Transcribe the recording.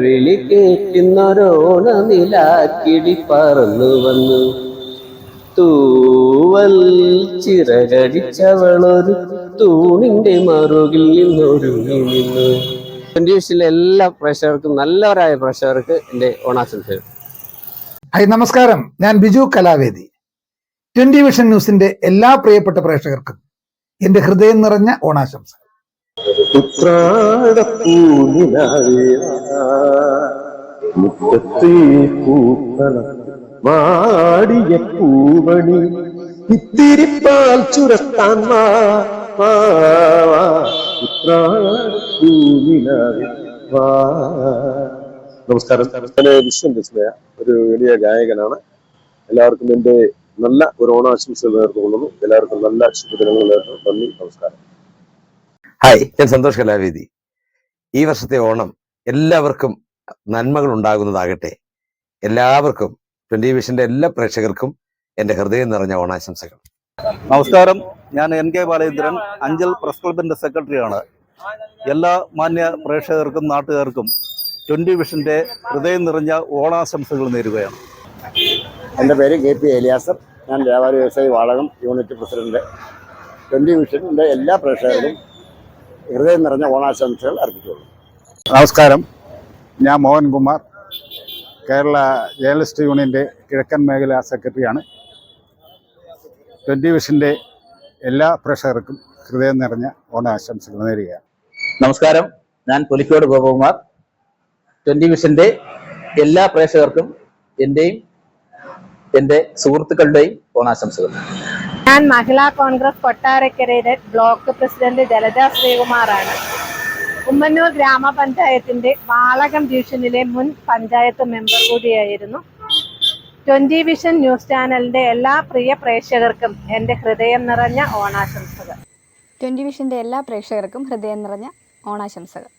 വിളി കേൾക്കുന്നൊരോണ നിലാക്കിടി പറന്നു വന്നു. തൂവൽ ചിറകടിച്ചവളൊരു തൂണിന്റെ മറുകിൽ നിന്നൊരുങ്ങി നിന്നു. ട്വന്റി വിഷയിലെ എല്ലാ പ്രേക്ഷകർക്കും നല്ലവരായ പ്രേക്ഷകർക്ക് എന്റെ ഓണാശംസകൾ. ഹായ് നമസ്കാരം. ഞാൻ ബിജു കലാവേദി. ട്വന്റി വിഷൻ ന്യൂസിന്റെ എല്ലാ പ്രിയപ്പെട്ട പ്രേക്ഷകർക്കും എന്റെ ഹൃദയം നിറഞ്ഞ ഓണാശംസകൾ. മുറ്റത്തെ പൂക്കളം വാടിയ പൂവണി ഇത്തിരിപ്പാൽ ചുരത്താൻ വാ നമസ്കാരം ഞാൻ വിശ്വം ഒരു വലിയ ഗായകനാണ്. എല്ലാവർക്കും എന്റെ നല്ല ഒരു ഓണാശംസകൾ നേർന്നുകൊള്ളുന്നു. എല്ലാവർക്കും നല്ല ശുഭദിനങ്ങൾ നേർന്നു. നന്ദി നമസ്കാരം. ഹായ് ഞാൻ സന്തോഷ് കലാവേദി. ഈ വർഷത്തെ ഓണം എല്ലാവർക്കും നന്മകൾ ഉണ്ടാകുന്നതാകട്ടെ. എല്ലാവർക്കും ട്വന്റി വിഷന്റെ എല്ലാ പ്രേക്ഷകർക്കും എന്റെ ഹൃദയം നിറഞ്ഞ ഓണാശംസകൾ. നമസ്കാരം. ഞാൻ N K Balachandran Anchal press ക്ലബിന്റെ സെക്രട്ടറിയാണ്. എല്ലാ മാന്യ പ്രേക്ഷകർക്കും നാട്ടുകാർക്കും ട്വന്റി വിഷന്റെ ഹൃദയം നിറഞ്ഞ ഓണാശംസകൾ നേരുകയാണ്. എന്റെ പേര് കെ പി ഏലിയാസർ. ഞാൻ വ്യാപാര വ്യവസായി വാടകം യൂണിറ്റ് പ്രസിഡന്റ്. ട്വന്റി വിഷന്റെ എല്ലാ പ്രേക്ഷകർക്കും ഹൃദയം നിറഞ്ഞ ഓണാശംസകൾ അർപ്പിച്ചുള്ളൂ നമസ്കാരം. ഞാൻ മോഹൻകുമാർ കേരള ജേണലിസ്റ്റ് യൂണിയന്റെ കിഴക്കൻ മേഖല സെക്രട്ടറിയാണ്. ട്വന്റി വിഷന്റെ എല്ലാ പ്രേക്ഷകർക്കും ഹൃദയം നിറഞ്ഞ ഓണാശംസകൾ നേരുകയാണ്. നമസ്കാരം. ഞാൻ പുലിക്കോട് ഗോപകുമാർ. ട്വന്റി വിഷന്റെ എല്ലാ പ്രേക്ഷകർക്കും എന്റെയും എന്റെ സുഹൃത്തുക്കളുടെയും ഓണാശംസകൾ. ഞാൻ മഹിളാ കോൺഗ്രസ് കൊട്ടാരക്കരയുടെ ബ്ലോക്ക് പ്രസിഡന്റ് ജലജ ശ്രീകുമാറാണ്. ഉമ്മന്നൂർ ഗ്രാമപഞ്ചായത്തിന്റെ വാളകം ഡിവിഷനിലെ മുൻ പഞ്ചായത്ത് മെമ്പർ കൂടിയായിരുന്നു. ട്വന്റി വിഷൻ ന്യൂസ് ചാനലിന്റെ എല്ലാ പ്രിയ പ്രേക്ഷകർക്കും എന്റെ ഹൃദയം നിറഞ്ഞ ഓണാശംസകൾ. ട്വന്റി വിഷന്റെ എല്ലാ പ്രേക്ഷകർക്കും ഹൃദയം നിറഞ്ഞ ഓണാശംസകൾ.